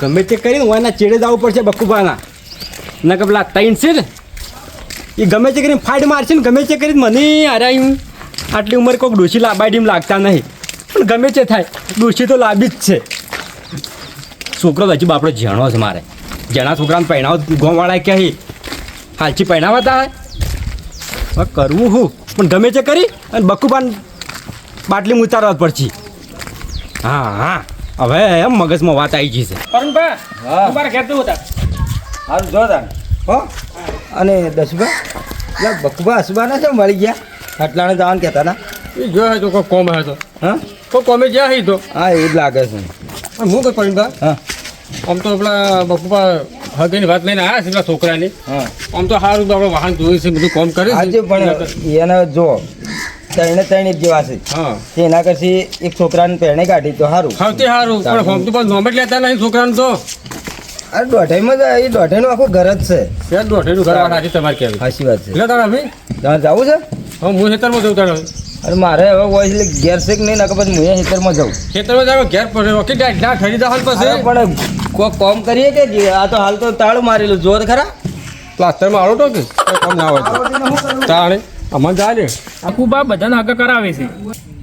ગમે તે કરીને ઓના ચેડે જવું પડશે બકુબાના. ના કે પેલા તૈન છે ને એ ગમે તે કરીને ફાઇટ મારશે ને, ગમે તે કરીને મને હરાયું. આટલી ઉંમર કોઈક ડોશી લાબાડીમ લાગતા નહીં. પણ ગમે તે થાય, ડોશી તો લાંબી જ છે. છોકરો હજુ બાપડો જેણો છે મારે. જેણા છોકરાને પહેણાવ ગોવાળા કે હી હાલચી પહેણાવતા હવે કરવું હું, પણ ગમે તે કરી અને બકુબાન બાટલી ઉતારવા પડશે. હા હા. હવે એમ મગજમાં વાત આવી ગઈ છે. હા. તમારા ઘેર હતા જો હો અને દસભા એટલે બકુબા હસબાના છે મળી ગયા. ખટલાને જવાનું કહેતા ના એ જોયો તો કોઈ કોમ હતો હા? કોઈ કોમે જ્યાં હી તો. હા એવું જ લાગે છે. હું કઈ પડી હા. આમ તો આપણા બકુપા હગીની વાત લઈને આવ્યા છે પેલા છોકરાની. હા. આમ તો સારું આપણે વાહન જોયું છે બધું કોમ કરે છે. પણ એને જો ત્રણે ત્રણ એક જેવા છે. એના કરતી એક છોકરાને પહેણે કાઢી તો સારું સૌથી સારું પણ ફોર્મ તો પણ નોમેટ લેતા નહીં છોકરાને તો. અરે દોઢાઈમાં જ એ દોઢાઈનું આખું ઘર જ છે. શેર દોઢેનું ઘર વાળા છે તમારે કેવું. સાચી વાત છે. એટલે તારા ભાઈ તમારે જવું છે? હા હું ખેતરમાં જઉં તારા અરે મારે હવે હોય એટલે ઘેર છે કે નહીં નાખે પછી હું ખેતરમાં જાઉં. ખેતરમાં જાવ ઘેર પડે. ઓકે ના ખરીદા હાલ પછી. પણ કોક કોમ કરીએ કે આ તો હાલ તો તાળું મારેલું. જોર ખરા? પ્લાસ્ટરમાં આવો તો કે કામ ના હોય. તાણે. અમને ચાલે બકુબા બધાને હગા કરાવે છે.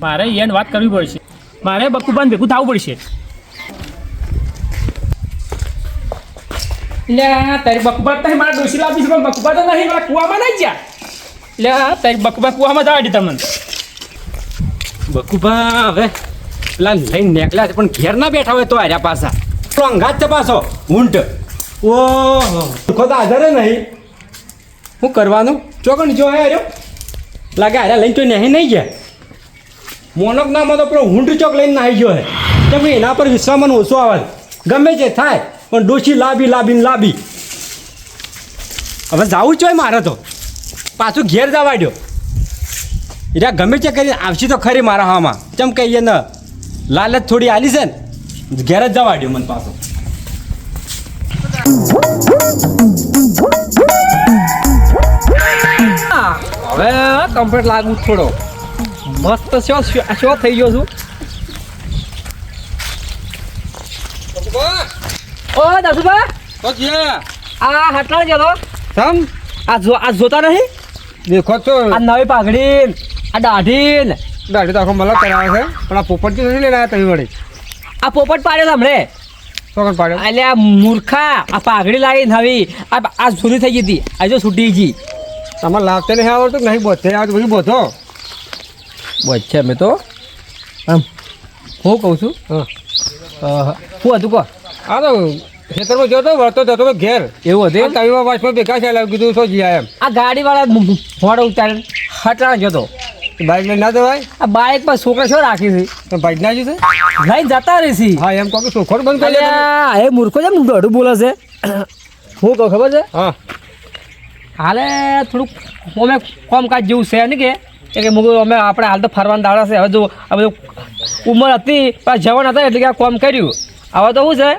મારે એને વાત કરવી પડશે. મારે બકુબાને ભેગું થવું પડશે. લે તારી બકુબા તારી મારા ડોસી લાવી છે પણ બકુબા તો નહીં મારા કુવામાં નહીં ગયા. લે તારી બકુબા કુવામાં જવા દે તમને બકુબા હવે પેલા લઈને નીકળ્યા છે પણ ઘેર ના બેઠા હોય તો આર્યા પાછા. તો અંગાત છે પાછો ઊંટ. ઓહો. ખોદ હાજર નહીં. શું કરવાનું? ચોકણ જો હે રહ્યો લાગે, અરે, લઈને તો નહીં નહીં ગયા. મોનક નામાં તો પેલો ઊંટ ચોક લઈને નાહી ગયો હે કેમ એના પર વિશ્વાસમાં ઓછો આવે ગમે તે થાય, પણ ડોશી લાબી લાંબી ને લાંબી. હવે જવું જ હોય મારે તો. પાછું ઘેર જવા દ્યો. એટલે ગમે તે કરીને આવશે તો ખરી મારા હામાં. કેમ કહીએ ને લાલચ થોડી આલી છે ને, ઘેર જ જવા દ્યો મને પાછો. હવે કમ્પ્લીટ લાગુ થોડો. મસ્ત શો શો થઈ ગયો છું. ઓ દસુભા. તો આ હટલાણ ગયો સમ? આ જો આ જોતા નહીં? દેખો તો. આ નવી પાઘડી આ દાઢી દાઢી તો આખો મલક કરાવે છે પણ આ પોપટ નથી લઈને આવ્યા તમે વળી? આ પોપટ પાડ્યો હમણે. ચોકન પાડ્યો? એટલે આ મૂર્ખા આ પાઘડી લાવી નવી આ આ જૂની થઈ ગઈ હતી. આજે છૂટી ગઈ. તમારે લાગતે નહીં આવડતું નહીં બધે આવડતું પછી બધો. બચ્ચા મેં તો. આમ હું કહું છું? હા. શું હતું કહો. આ તો ખેતરમાં જતો વળતો જતો ઘેર. એવું હતું? તમે વાસમાં ભેગા છે કીધું શું જીયા એમ? આ ગાડીવાળા ફોડ ઉતારે હટલાણ જતો. બાઇક લઈને ના જવાય? આ બાઇક પર છોકરા શું રાખી છે? તો બાઇક ના જશે? લઈને જતા રહેશે હા એમ કહો કે છોકરો બંધ કરી એ મૂર્ખો છે ડોઢું બોલે છે. હું કહું ખબર છે? હા. હાલે થોડુંક અમે કામકાજ જેવું છે ને કે? કે મુકું અમે આપણે હાલ તો ફરવાના દાડા છે. હવે જો આ બધું ઉંમર હતી પણ જવાન હતા એટલે કે આ કામ કર્યું. હવે તો શું છે?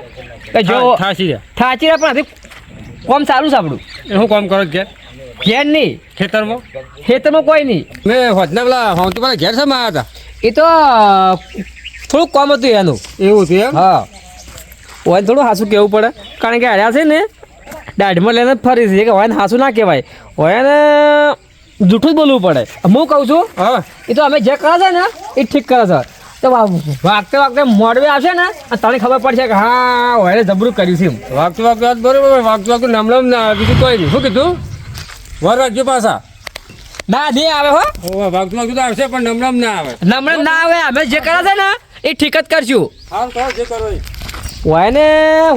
કે જો થાચી થાચી રહ્યા પણ હજી કોમ સારું છે આપણું. એ શું કોમ કરો ઘેર? ઘેર નહીં. ખેતરમાં? ખેતરમાં કોઈ નહીં. મેં હોજના પેલા હું તો ઘેર છે માં હતા એ તો થોડુંક કોમ હતું એનું. એવું હતું એમ? હા. ઓન થોડું હાસું કહેવું પડે. કારણ કે હાર્યા છે ને દાઢમાં લઈને જ ફરી છે કે હોય હાસું ના કહેવાય. હોય ને જૂઠું જ બોલવું પડે. હું કહું છું હા. એ તો અમે જે કરે છે ને એ ઠીક કરે છે. તો વાગતે વાગતે મોડવે આવશે ને તને ખબર પડશે કે હા હોય જબરું કર્યું છે. વાગતું વાગતું વાત બરોબર વાગતું વાગતું નમલમ ના આવે બીજું કોઈ નહીં. શું કીધું? વર રાજ્ય પાછા. ના દે આવે હો. વાગતું વાગતું તો આવશે પણ નમલમ ના આવે. નમણે ના આવે અમે જે કરે છે ને એ ઠીક જ કરશું. હા તો જે કરો હોય ને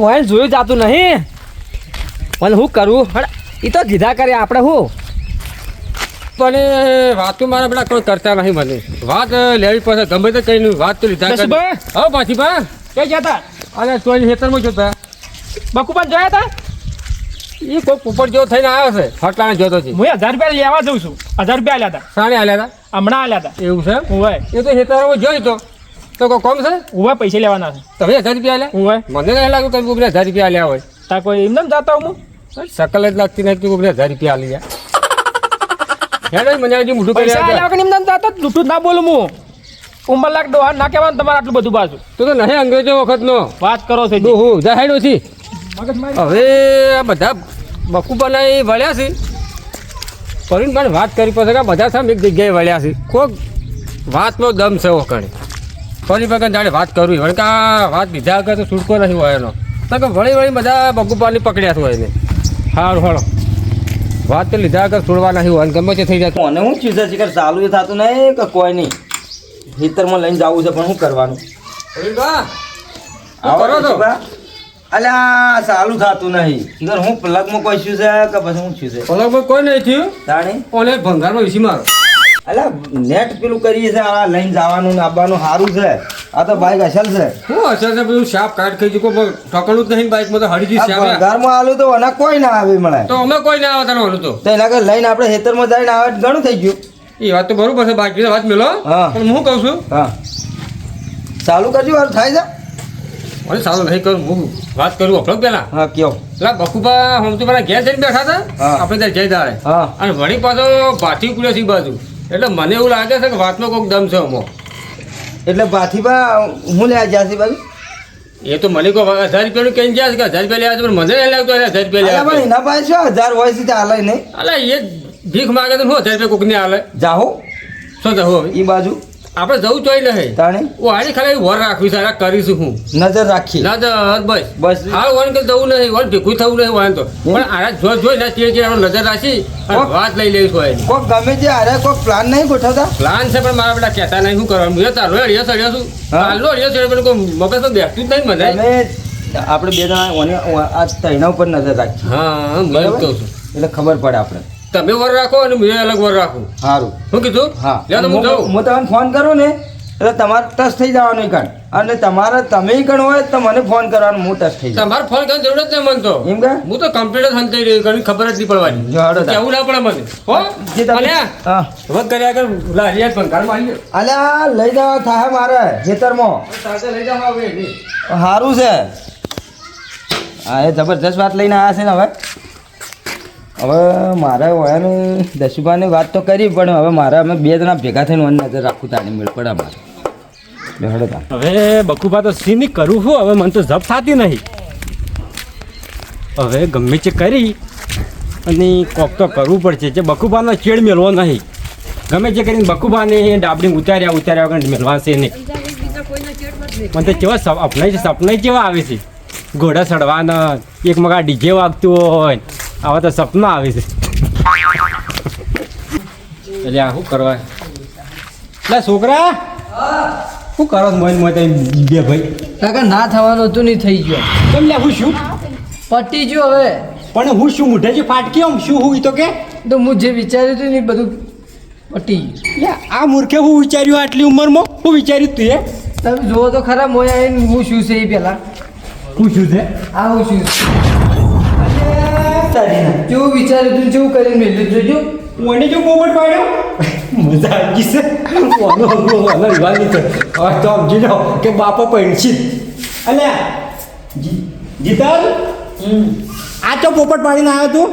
હોય જોયું જાતું નહીં. મને શું કરું? પણ એ તો કીધા કરે આપણે શું પણ વાતો મારા બધા કોઈ કરતા નહીં મને. વાત લેવી પડે ગમે તે કઈ વાત તો લીધા કરે? હા પાછી બા કઈ જતા અરે તોય ખેતરમાં જોતા બકુબાન જોયા હતા એ કોઈ પોપટ જેવો થઈને આવ્યો છે. ફટલાને જોતો છે. હું હજાર રૂપિયા લેવા જઉં છું. હજાર રૂપિયા આલ્યા હતા સાણે આલ્યા હતા હમણાં આલ્યા હતા એવું છે એમ? હું એ તો ખેતરમાં જોઈ તો. તો કોઈ કોમ છે? હું પૈસા લેવાના છે. તમે હજાર રૂપિયા આલ્યા? હું મને નહીં લાગ્યું તમે હજાર રૂપિયા આલ્યા હોય. તા કોઈ એમને જતા હું? શકલ જ લાગતી નથી કોઈને હજાર રૂપિયા આલી જાય હેડો મને હજી મોઢું કરી પૈસા વગર એમને જતા જૂઠું ના બોલું હું. ઉંમર લાખ ડોહા ના કહેવાનું તમારે આટલું બધું પાછું. તું તો નહીં અંગ્રેજો વખતનો. વાત કરો છો તું હું જા હેડો છી. હવે આ બધા બકુ બનાવી વળ્યા છે. કરીને મને વાત કરી પડશે કે બધા સામે એક જગ્યાએ વળ્યા છે. કોક વાતનો દમ છે ઓકણે ફરી વખત જાણે વાત કરવી વળકા વાત લીધા વગર તો છૂટકો નથી હોય એનો. તો કે વળી વળી બધા બકુપાની પકડ્યા છું હોય એને. સારું હાલો વાત તો લીધા આગળ છોડવા નહીં હોય અને ગમે તે થઈ જાય મને હું ચીજ છે કે ચાલુ એ થતું નહીં કે કોઈ નહીં. ખેતરમાં લઈને જવું છે પણ શું કરવાનું? કરો છો? અલ્યા ચાલુ થતું નહીં. શિખર હું પ્લગમાં કોઈ શું છે કે પછી હું શું છે? પલકમાં કોઈ નહીં થયું? તાણી? ઓને ભંગારમાં વિસી મારો. અલ્યા નેટ પેલું કરીએ છે આ લઈને જવાનું ને આવવાનું સારું છે. આ તો બાઈક અસલ છે. શું અસર છે? બધું શાપ કાઢ ખાઈ ચૂકો પણ ઠોકડું જ નહીં બાઇકમાં તો હડી ગઈ શાપ ઘરમાં આલું તો અને કોઈ ના આવે મળે તો અમે કોઈ ના આવતા નહોતું તો. તો એના કર લઈને આપણે ખેતરમાં જઈને આવે ઘણું થઈ ગયું. એ વાત તો બરોબર છે બાકી વાત મેલો. પણ હું કહું છું. હા. ચાલુ કરજો વાર થાય છે? મને સારું નહીં કરું હું વાત કરું આપણો પેલા. હા કયો. પેલા બકુબા હું તો પેલા ઘેર જઈને બેઠા હતા. આપણે ત્યાં જઈ દાડે. હા. અને વળી પાછો ભાથી ઉકળ્યો છે બાજુ. એટલે મને એવું લાગે છે કે વાતનો કોઈક દમ છે અમો. એટલે ભાથીબા હું લે જ્યાંથી બાબી એ તો મને કોઈ હજાર રૂપિયાનું કઈ જાય કે હજાર રૂપિયા લેવા છે મને નહીં લાગતો હજાર રૂપિયા લેવા એના પાસે શું હજાર હોય છે તે હાલે નહીં? અલા એ ભીખ માગે તો હું હજાર રૂપિયા કોકને હાલે? જાહો. શું જાહો હવે? એ બાજુ. આપણે જવું જોઈ લે તાણે? ઓ આની ખાલી વર રાખવી સારા કરીશું હું. નજર રાખી. નજર બસ. બસ. હાલ વન કે જવું નહીં વન ભેગું થવું નહીં વાંધો. તો પણ આના જો જોઈ ના ચીડે કે આપણે નજર રાખી અને વાત લઈ લઈશું હોય. કોક ગમે તે આરે કોક પ્લાન નહીં ગોઠવતા? પ્લાન છે પણ મારા બેટા કહેતા નહીં શું કરવાનું? હું તારો અડિયો સડ્યો છું? હાલો અડિયો સડ્યો પણ કોઈ મગજ તો બેસતું જ નહીં મને. આપણે બે જણા આ તૈણા ઉપર નજર રાખીએ હા બરાબર? કહું છું. એટલે ખબર પડે આપણે. તમે વર રાખો અને મેં અલગ વર રાખું. સારું શું કીધું? હા. હું હું તમને ફોન કરું ને એટલે તમારે ટચ થઈ જવાનું કણ. અને તમારે તમે કણ હોય તો મને ફોન કરવાનો હું ટચ થઈ તમારે ફોન કરવાની જરૂર જ નહીં મને તો. એમ કે? હું તો કમ્પ્યુટર જ થઈ રહ્યું ઘણી ખબર જ નહીં પડવાની. હાલો કેવું ના પડે મને. હો? જે તમે હા. વધ કર્યા કર લારિયા ભંગારમાં આવી અલ્યા લઈ જવા થાય મારે ખેતરમાં. સાથે લઈ જાઓ હવે સારું છે. હા એ જબરજસ્ત વાત લઈને આવ્યા છે ને હવે. હવે મારે વયાનું દશુભાની વાત તો કરી, પણ હવે મારે અમે બે જણા ભેગા થઈને વન નજર રાખવું તાની મેળ પડે અમારે. હવે બકુભા તો સીની કરું છું, હવે મને તો જપ થતી નહીં. હવે ગમે છે કરી, અને કોક તો કરવું પડશે જે બકુભાનો ચેડ મેળવો નહીં. ગમે છે કરીને બકુભાને ડાબડી ઉતાર્યા ઉતાર્યા વગર મેળવાશે નહીં. મને તો કેવા સપ અપનાય છે સપના કેવા આવે છે. ઘોડા ચડવાના, એક મગા ડીજે વાગતું હોય આવા તો સપના આવે છે. એટલે આ શું કરવા? એટલે છોકરા શું કરો મોઈન મોઈ તમે બે ભાઈ? કાકા ના થવાનું હતું નહીં થઈ ગયો. કેમ લે હું શું? પટી ગયો હવે. પણ હું શું મૂઢે છે ફાટકી આમ શું હું તો કે? તો હું જે વિચાર્યું હતું ને બધું પટી ગયું. આ મૂર્ખે હું વિચાર્યું આટલી ઉંમરમાં? હું વિચાર્યું તું એ? તમે જુઓ તો ખરા મોયા આવીને હું શું છે એ પહેલાં? હું શું છે? આ હું શું કેવું વિચાર્યું તું કેવું કરીને મેળવ્યું જોજો મને જો પોપટ પાડ્યો? મજા આવી છે. ઓનો ઓનો વિવાદ છે હવે તો સમજી લો કે બાપો પૈણછી અલે જી- જીતલ? આ તો પોપટ પાડીને આવ્યો તું?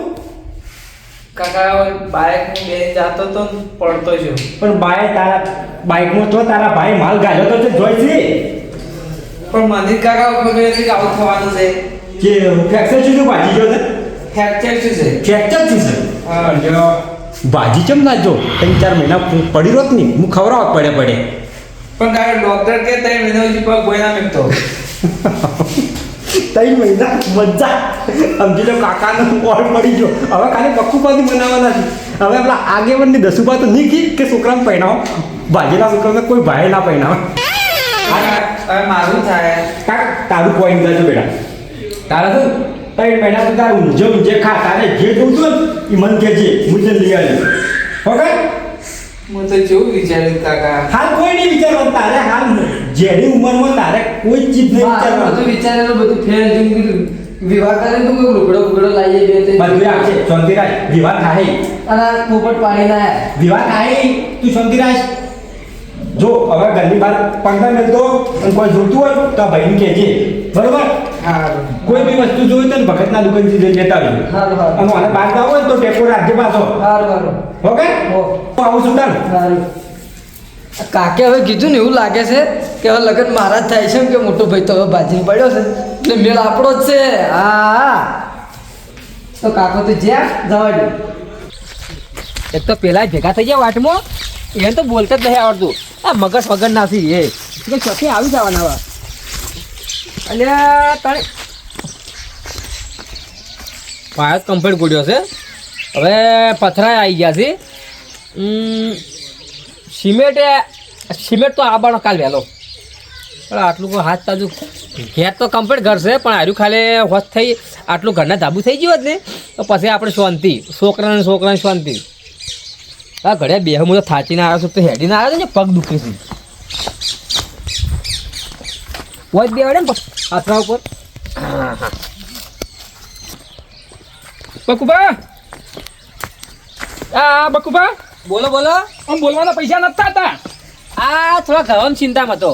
કાકા બાઇક બે જાતો તો પડતો છું પણ બાય તારા બાઇકમાં તો તારા ભાઈ માલ ગાલ્યો તો છે જોઈ છે. પણ મને કાકા ઉપર આવું થવાનું છે? કે ફ્રેક્ચર શું શું ભાજી ગયો છે? ફ્રેક્ચર શું છે? ફ્રેક્ચર શું છે? હા. જો. ભાજી ચમ ના જો? ત્રણ ચાર મહિના પડી રોત નહીં હું ખવડાવત પડે પડે. પણ કાકા ડોક્ટર કે ત્રણ મહિના સુધી પગ બોયના મેકતો ત્રણ મહિના? મજા. સમજી લો કાકાનો કોલ પડી ગયો. હવે ખાલી પક્કું પાથી બનાવવાના છે. હવે પેલા આગેવાનની દસુબા તો નહીં કી કે છોકરાને પહેણાવો ભાજીના છોકરાને કોઈ ભાઈ ના પહેણાવે હવે મારું થાય. તારું કોઈ અંદાજો બેટા. તારા શું? ત્રણ મહિના તો તારે ઊંઝે ઊંઝે ખા તારે જે જોતું એ મન કહેજે હું તને લઈ આવી ઓકે હું તો જેવું વિચાર્યું કાકા. હાલ કોઈ નહીં વિચારવાનું તારે હાલ જેની ઉંમરમાં તારે કોઈ ચીજ નહીં બધું વિચારવાનું. વિચારેલું બધું. ફેર જેમ કીધું વિવાહ કરે તો કોઈ લુગડો બુગડો લાવીએ બે ત્રણ. બધું આપશે શાંતિરાજ વિવાહ થાય. અને પોપટ પાણી ના વિવાહ થાય તું શાંતિરાજ. જો હવે ઘરની બહાર પંદર મિનિટ તો અને કોઈ જોતું હોય તો ભાઈને કહેજે. બરોબર? કોઈ બી વસ્તુ જોઈ તો ને ભગતના દુકાનથી જઈને લેતા આવજો. અને મને બહાર જવું હોય ને તો ટેકો રાખજે પાછો. ઓકે આવું છું તાર કાકે હવે કીધું ને એવું લાગે છે કે હવે લગ્ન મારા જ થાય છે કે મોટો ભાઈ તો હવે બાજી પડ્યો છે. એટલે મેળ આપણો જ છે. હા. તો કાકો તો જ્યાં જવા દે. એક તો પેલા ભેગા થઈ ગયા વાટમાં. એને તો બોલતા જ નહીં આવડતું. આ મગજ વગર નાથી એ ચોથી આવી જવાના હવે. અલ્યા તાણે પાયસ કમ્પ્લીટ ગોડ્યો છે. હવે પથરાય આવી ગયા છે. સિમેન્ટ સિમેન્ટ તો આવવાનો કાલ વહેલો પણ આટલું હાથ તાજુ ઘેર તો કમ્પ્લીટ ઘર છે, પણ હાર્યું ખાલી હોશ થઈ આટલું ઘરના ધાબુ થઈ ગયું હોત ને, તો પછી આપણે શાંતિ. છોકરાને છોકરાને શાંતિ. આ ઘડિયા બે હું તો થાચીને આવ્યો છું, તો હેડીને આવ્યો ને પગ દુખે છે. વોચ બે વડે ને હાથરા ઉપર બકુબા આ બકુબા બોલો બોલો. આમ બોલવાના પૈસા નતા હતા આ થોડા ઘરમાં ચિંતામાં તો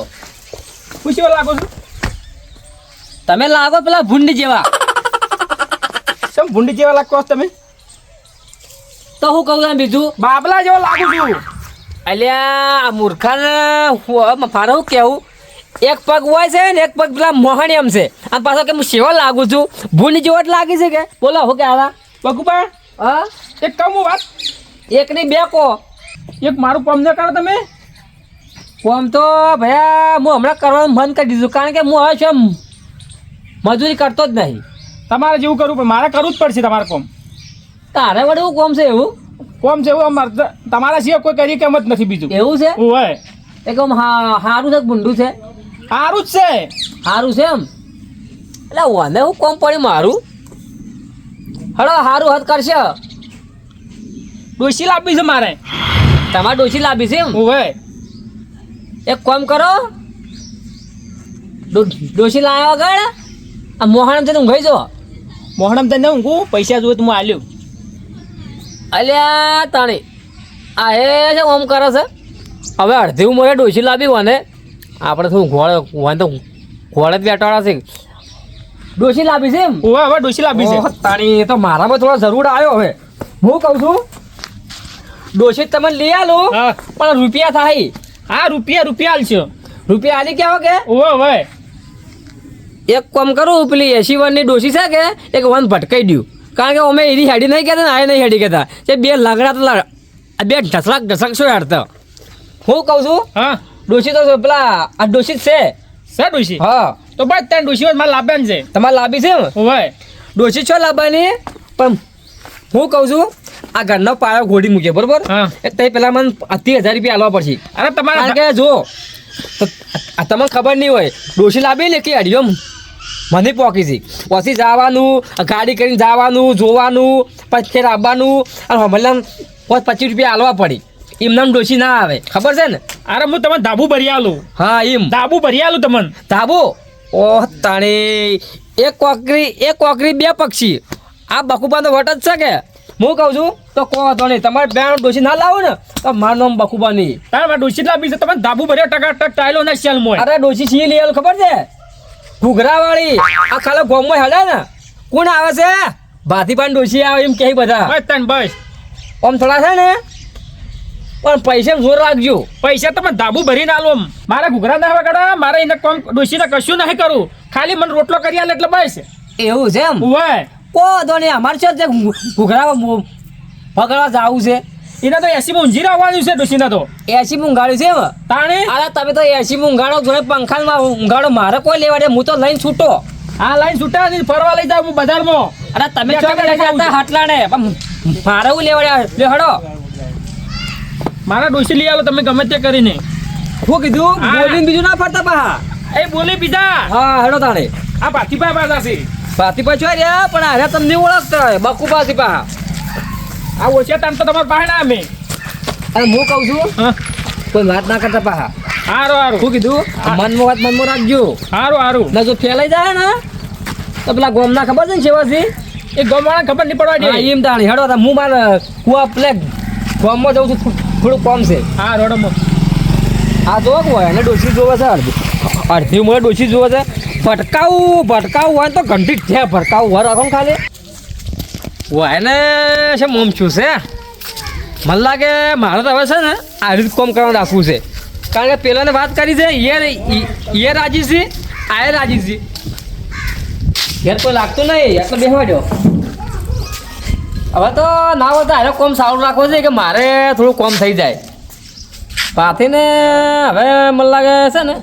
ખુશીઓ લાગો છો? તમે લાગો પેલા ભૂંડ જેવા. શું ભૂંડી જેવા લાગો તમે? તો હું કહું તને બીજું? બાબલા જેવો લાગુ છું. અલ્યા આ મૂર્ખાને શું કહેવું એક પગ હોય છે ને એક પગ પેલા મોહણી એમ છે. અને પાછો કે હું સેવા લાગુ છું? ભૂની જેવો જ લાગી છે કે? બોલો હું કે આવા પગુપા હા? એક કામ હું વાત એક નહીં બે કો એક મારું પમ ન કરો તમે. કોમ તો ભયા હું હમણાં કરવાનું બંધ કરી દીધું. કારણ કે હું હવે છે મજૂરી કરતો જ નહીં. તમારે જેવું કરવું પણ મારે કરવું જ પડશે તમારે કોમ. તારે વડે એવું કોમ છે એવું? કોમ છે એવું તમારા સિવાય કોઈ કરી કેમ જ નથી બીજું. એવું છે? હોય. એ કોમ હા સારું છે કે ભૂંડું છે? સારું જ છે. સારું છે એમ? એટલે ઓને હું કોમ પડી મારું? હળો સારું હદ કરશે. ડોસી લાવવી છે મારે. તમારે ડોસી લાવી છે એમ? હવે એક કોમ કરો. ડોસી લાવ્યા વગર આ મોહણમ તને ઊંઘાઈ જો મોહણમ તને ઊંઘું પૈસા જોઈએ તો હું આલ્યું. અલ્યા તાણી આ એ છે ઓમ કરે છે? હવે અડધી ઉંમરે ડોસી લાવી હોય આપણે શું ઘોડે હોય તો ઘોડે જ બેટાડા છે. ડોસી લાવી છે એમ? હોય હવે ડોસી લાવી છે. તાણી તો મારામાં થોડો જરૂર આવ્યો હવે. હું કહું છું ડોસી તમે લઈ આલો પણ રૂપિયા થાય. હા રૂપિયા રૂપિયા આલશો. રૂપિયા આલી કેવો કે? હોય હવે. એક કામ કરું પેલી એસી વનની ડોસી છે કે એક વન ભટકાઈ દઉં કારણ કે અમે એની હેડી નહીં કહેતા ને આ નહીં હેડી કહેતા. તે બે લાગડા તો બે ઢસડાક ઢસક શું હેડતા? હું કહું છું હા. ડોસી તો પેલા આ ડોસી જ છે. સર ડોશી? હા. તો બસ ત્યાં ડોશી મારે લાવવાનું છે. તમારે લાભી છે? હોય ડોસી છો લાવવાની પણ હું કહું છું આ ઘરનો પાયો ઘોડી મૂકે બરોબર? તે પેલા મને અઢી હજાર રૂપિયા આલવા પડશે. અરે તમારે કે જો તમને ખબર નહીં હોય ડોશી લાવી ને કે અઢીઓ મને પોકી છે. પછી જવાનું ગાડી કરીને જવાનું જોવાનું પછી આવવાનું અને હમણાં પાંચ પચીસ રૂપિયા આલવા પડી. એમને નામ ડોસી ના આવે. ખબર છે ને? અરે હું તમને ધાબુ ભરી આલું. હા એમ. ધાબુ ભરી આલું તમને. ધાબુ? ઓહ તાણે. એક કોકરી એક કોકરી બે પક્ષી. આ બકુબાનો વટ જ છે કે? હું કહું છું તો કહો તો નહીં. તમારે બેન ડોસી ના લાવો ને તો મારું નામ બકુબા નહીં તારે મારે ડોસી લાવી છે. તમે ધાબુ ભર્યો ટકા ટક ટાયલો ના શેલ મોય અરે ડોસી સી લઈ ખબર છે? ઘૂઘરા વાળી આ ખાલી ગોમમાં હેડે ને. કોણ આવે છે? ભાતીપાન ડોસી આવે એમ કહે બધા. બસ તને બસ. આમ થોડા છે ને? પણ પૈસા જોર રાખજો. પૈસા તમે ધાબુ ભરીને આલો મારા ઘૂઘરા ના વગાડા મારે એને કોમ ડોસીને કશું નહીં કરું. ખાલી મને રોટલો કરી આલે એટલે બસ. એવું છે એમ? હોય કો તો નહીં અમારે છે તે ઘૂઘરા પકડવા જાવું છે. એને તો એસી મુંજી ઊંઝી આવવાનું છે ડોસીને તો. એસી મૂંગાડ્યું છે એમ? તાણે? અરે તમે તો એસી મૂંગાડો જોડે પંખામાં ઊંઘાડો. મારે કોઈ લેવા દે હું તો લઈને છૂટો. આ લાઈન છૂટા નહીં ફરવા લઈ જાવ હું બજારમાં. અરે તમે હાટલાને પણ મારે હું લેવા હડો. મારા ડોસી લઈ આવો તમે ગમે તે કરીને. હું કીધું બોલિંગ બોલીને બીજું ના ફરતા પાહા. એ બોલી બીજા હા હેડો તાણે. આ ભાતીભાઈ પાછા છે. પાતી છો રે પણ અરે તમને ઓળખતા. બકુ પાતી પાહા. આ ઓછા તાણ તો તમારે પાસે ના અમે. અરે હું કહું છું કોઈ વાત ના કરતા પાહા. હારું હારું. શું કીધું મનમાં વાત મનમાં રાખજો. હારું હારું. ના જો ફેલાઈ જાય ને તો પેલા ગોમના ખબર છે ને શેવાસી એ ગમવાના ખબર નહીં પડવા દે એમ તાણી. હેડો હું મારે કુવા પ્લેગ ગોમમાં જઉં છું. થોડું કોમ છે. હા રોડમાં. આ જો હોય અને ડોસી જોવે છે અડધી. અડધી ઉંમરે ડોસી જોવે છે. ભટકાવું ભટકાવું હોય તો ઘંટી છે ભટકાવું હોય રાખો ખાલી. હોય ને છે મોમ છું. છે મને લાગે મારે તો હવે છે ને આ રીત કોમ કરવાનું રાખવું છે. કારણ કે પેલાને વાત કરી છે એ એ રાજી છે આ રાજી છે યાર કોઈ લાગતું નહીં યાર તો બેસવા દો. હવે તો ના હોય તો હારે કોમ સારું રાખવો છે કે મારે થોડું કોમ થઈ જાય. પાથીને હવે મને લાગે છે ને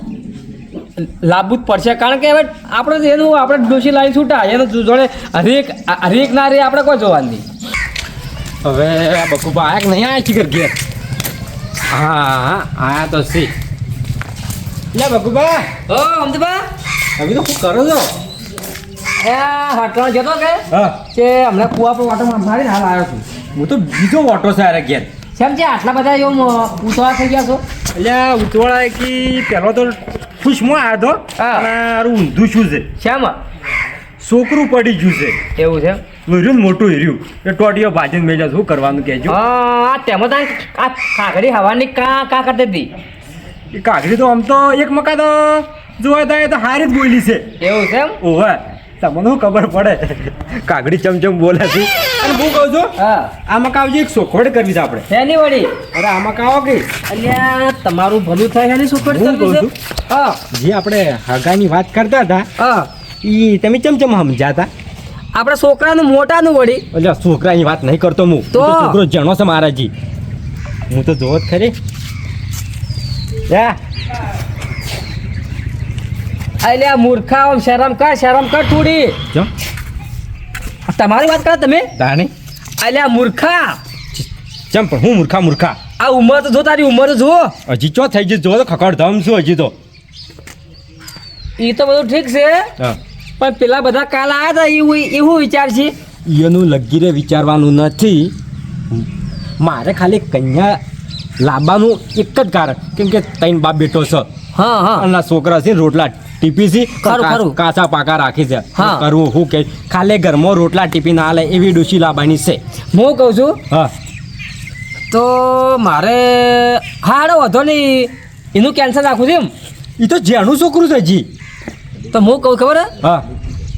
લાવવું જ પડશે. કારણ કે હવે આપણે એનું આપણે ડોશી લાવી છૂટા. એનું જોડે હરેક હરેક ના રે આપણે કોઈ જોવાની. હવે આ બકુબા આયા કે નહીં આયા ચીકર ઘેર? હા હા આયા તો સી લે બકુબા. ઓ અમદબા હવે તો શું કરો છો? જતો કે? કે હમણાં કુવા પર વાટો મારીને હાલ આવ્યો છું. હું તો બીજો ઓટો છે અરે ઘેર. કેમ છે? આટલા બધા એમ પૂછવા થઈ ગયા છો? એટલે ઉતવાળા કે પહેલો તો ખુશમાં આવ્યો હતો. અને ઊંધું શું છે? શેમાં? છોકરું પડી ગયું છે. એવું છે? હીર્યું મોટું હીર્યું. એ ટોટીઓ ભાજીને મેં શું કરવાનું કહેજો. હા તેમાં તાન આ કાકડી હવાની કા કા કરતી હતી એ કાકડી તો આમ તો એક મકા તો જોવા જાય તો હારી જ બોલી છે. એવું છે એમ? ઓવે તમને શું ખબર પડે? કાગડી ચમચમ બોલે છે. અને હું કહું છું હા. આ મકાવજી એક સોખવડ કરવી છે આપણે. એની વળી અરે આ કાવો કે? અલ્યા તમારું ભલું થાય એની સુખડ કરવી છે? હા. જે આપણે હગાની વાત કરતા હતા હા. એ તમે ચમચમ સમજાતા? આપણે છોકરાનું મોટાનું વળી એટલે છોકરાની વાત નહીં કરતો હું. તો? છોકરો જણો છે મારાજી. હું તો જોવો જ ખરી. યા અલ્યા મૂર્ખા આમ શરમ કર શરમ કર થોડી જો તમારી વાત કરો તમે. તાણે. અલ્યા મૂર્ખા. ચમ પણ હું મૂર્ખા મૂર્ખા? આ ઉંમર તો જો તારી ઉંમર જુઓ. હજી ચો થઈ ગયું જો તો ખકડ ધમ છું હજી તો. એ તો બધું ઠીક છે પણ પેલા બધા કાલ આવ્યા હતા એવું એવું વિચાર છે એનું લગીરે વિચારવાનું નથી. મારે ખાલી કન્યા લાવવાનું એક જ કારણ કેમ કે ત્રણ બાપ બેઠો છે. હા હા. અને છોકરા છે રોટલા. ટીપી છે ખરું, ખરું. કાચા પાકા રાખી છે. હા. કરવું હું કે ખાલી ઘરમાં રોટલા ટીપી ના લે એવી ડોશી લાવવાની છે. હું કહું છું? હા. તો મારે હાડો વધો નહીં. એનું કેન્સલ રાખવું છે એમ. એ તો જેનું છોકરું છે જી. તો હું કહું ખબર હે? હા.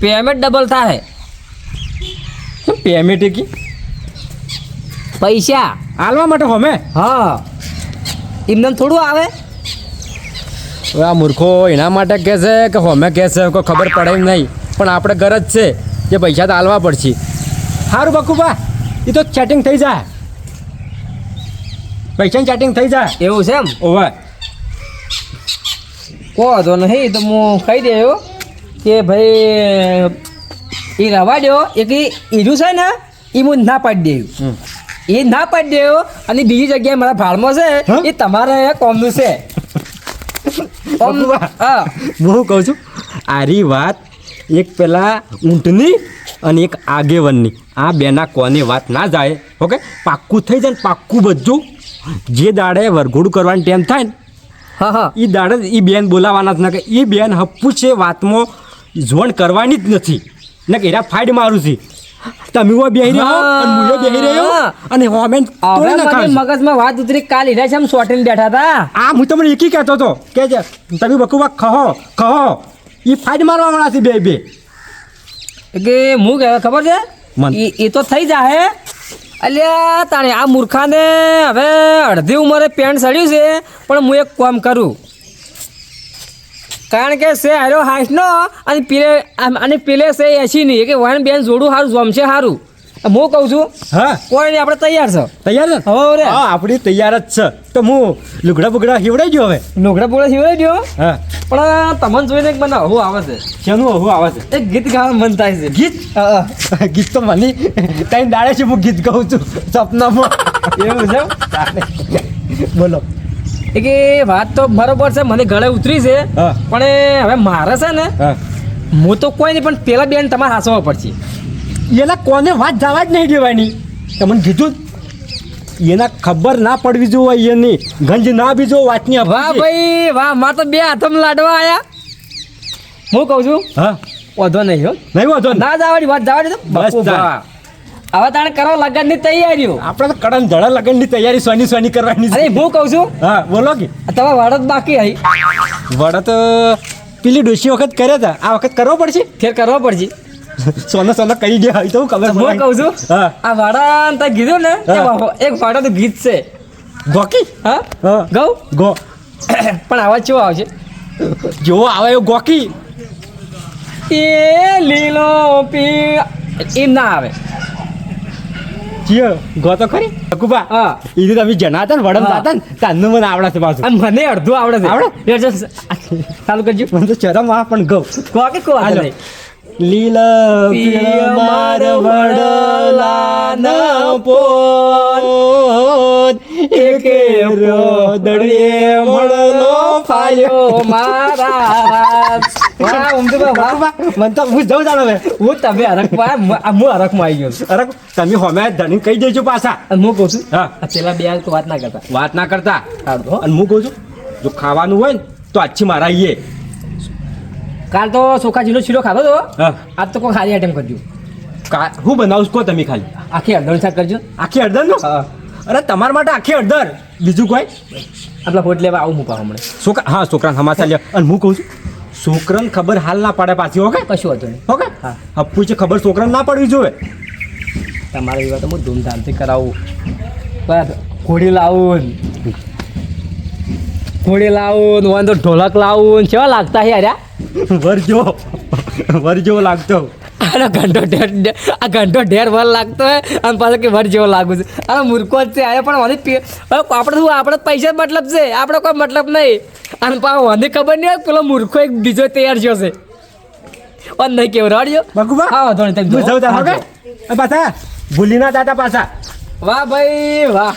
પેમેન્ટ ડબલ થાય પેમેન્ટ કી પૈસા. હાલવા માટે હોમે? હા. એમને થોડું આવે. હવે આ મૂર્ખો એના માટે કહે છે કે હોમે કહે છે કોઈ ખબર પડે એમ નહીં. પણ આપણે ગરજ છે કે પૈસા તો હાલવા પડશે. સારું બકુબા એ તો ચેટિંગ થઈ જાય. પૈસાની ચેટિંગ થઈ જાય. એવું છે એમ? ઓવે. કહો તો નહીં તો હું કહી દેવું કે ભાઈ એ રવા દો એક ઈજું છે ને એ હું ના પાડી દેવું. એ ના પાડી દેવું અને બીજી જગ્યાએ મારા ફાળમાં છે એ તમારે કોમનું છે. હા. કહું છું. આરી વાત એક પેલા ઊંટની અને એક આગેવનની. આ બેના કોની વાત ના જાય ઓકે? પાક્કું થઈ જાય ને પાક્કું બધું. જે દાડે વરઘોડું કરવાની ટેમ થાય ને હા હા. એ દાડે એ બેન બોલાવાના જ ના કે એ બેન હપ્પુ છે વાતમાં જોણ કરવાની જ નથી. ને કે એરા ફાઈડ મારું છે. તમે હું બેહી રહ્યો અને મુયો બેહી રહ્યો અને હોમેન તોડી નાખાશે. મગજમાં વાત ઉતરી કાલ હીરા છે સોટીને બેઠા હતા? આ હું તમને એકી કહેતો હતો કે જે તમે બકુવા ખહો ખહો. ઈ ફાઈટ મારવા વાળા છે બે બે. કે હું કહેવા ખબર છે. એ તો થઈ જાય અલ્યા તાણે આ મૂર્ખાને હવે અડધી ઉંમરે પેન્ટ સડ્યું છે પણ હું એક કામ કરું. કારણ કે છે હારો હાંસનો અને પેલે અને પેલે છે એસી નહીં કે વન બેન જોડું સારું જમશે સારું હું કહું છું હા. કોઈ નહીં આપણે તૈયાર છે. તૈયાર છે? હો રે હા આપણી તૈયાર જ છે. તો હું લુગડા બુગડા હિવડાઈ ગયો હવે? લુગડા બુગડા હિવડાઈ ગયો હા. પણ તમને જોઈને એક મને હું આવે છે. શેનું હું આવે છે? એક ગીત ગાવાનું મન થાય છે. ગીત? હા, ગીત તો મને ત્યાં દાડે છે હું ગીત ગાઉં છું સપનામાં. એવું છે? બોલો. એ કે વાત તો બરોબર છે મને ગળે ઉતરી છે પણ હવે મારે છે ને હું. તો કોઈ નહીં પણ પેલા બેન તમારે હાસવા પડશે. એના કોને વાત જવા જ નહીં દેવાની? તમને કીધું એના ખબર ના પડવી જોઈએ એની ગંજ ના બીજો વાતની વાહ ભાઈ વાહ માર તો બે હાથમ લાડવા આયા. હું કહું છું હા. વધો નહીં હો. નહીં વધો ને. જવાની વાત જવા દે બસ. હવે તાણે કરો લગ્નની તૈયારીઓ. આપણે તો કડન ધડા લગનની તૈયારી સોની સોની કરવાની અરે હું કહું છું. હા બોલો કે. તમારે વાળત બાકી આવી વડત પેલી ડોશી વખત કર્યા હતા આ વખત કરવો પડશે? ફેર કરવો પડશે. સોના સોના કહી ગયા હોય તો હું ખબર હું કહું છું આ વાડા તે કીધું ને એક વાડા તો ગીત છે. ગોકી? હા? હા. ગૌ? ગો. પણ આવા ચેવો આવશે? જેવો આવે એવો ગોકી. એ લીલો પી એ ના આવે. ચિયો ગો તો ખરી. બકુબા હા. ઈ તો તમે જણા હતા ને વડમ. હતા ને તાનું મને આવડે છે પાછું. અને મને અડધું આવડે છે. આવડે? ચાલુ કરજો. મને તો ચરમ આ પણ ગૌ કો કે કો હાલો. લીલા પિય માર વડલાના પોત એકે રોદડીએ મળનો ફાયો મારા વાહ ઉમદુભા વાહ તો હું જઉં જાણો હવે. હું તમે આ હું હરખમાં આવી ગયો અરે તમે હોમે ધણી કહી દેજો પાછા. અને હું કહું છું હા. પેલા બે તો વાત ના કરતા. વાત ના કરતા? અને હું કહું છું જો ખાવાનું હોય ને તો આછી મારા આવીએ કાલ તો સોખાજીનો શીરો ખાધો તો આજ તો કોઈ ખાલી આઈટમ કરજો. કા હું બનાવું છું કહો તમે ખાલી. આખી અડધો શાક કરજો. આખી નો અરે તમારા માટે આખી અડધર બીજું કોઈ? આપણા હોટ લેવા આવું મૂકવા હમણાં. છોકરા હા છોકરાને હમાસા લે અને હું કહું છું છોકરાને ખબર હાલ ના પડે પાછી ઓકે કશું હતું નહીં. ઓકે હા. હપ્પુ છે ખબર છોકરાને ના પડવી જોઈએ? તમારા વિવાહ તો હું ધૂમધામથી કરાવું. બરાબર ઘોડી લાવું. ઘોડી લાવું વાંધો ઢોલક લાવું. કેવા લાગતા છે અરે વરજો. વરજો લાગતો. આનો ઘંટો ઢેર આ ઘંટો ઢેર વર લાગતો હોય અને પાછો કે વર જેવો લાગુ છે. આ મૂર્ખો જ છે અરે પણ મને પે- આપણે શું આપણે પૈસા મતલબ છે આપણો કોઈ મતલબ નહીં. અને પાછો મને ખબર નહીં હોય પેલો મૂર્ખો એક બીજો તૈયાર થયો છે. ઓન નહીં કેવું રડ્યો બકુબા હા વાંધો નહીં તમે જોઉં. ઓકે પાછા ભૂલી ના જાતા પાછા. વાહ ભાઈ વાહ.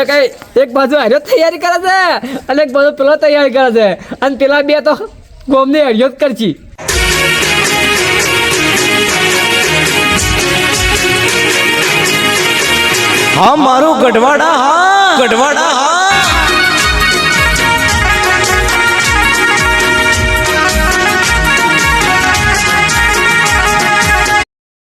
એક એક બાજુ હર્યો તૈયારી કરે છે અને એક બાજુ પેલો તૈયારી કરે છે. અને પેલા બે તો ગોમને હર્યો જ કરછી હા મારું ગઢવાડા હા ગઢવાડા હા.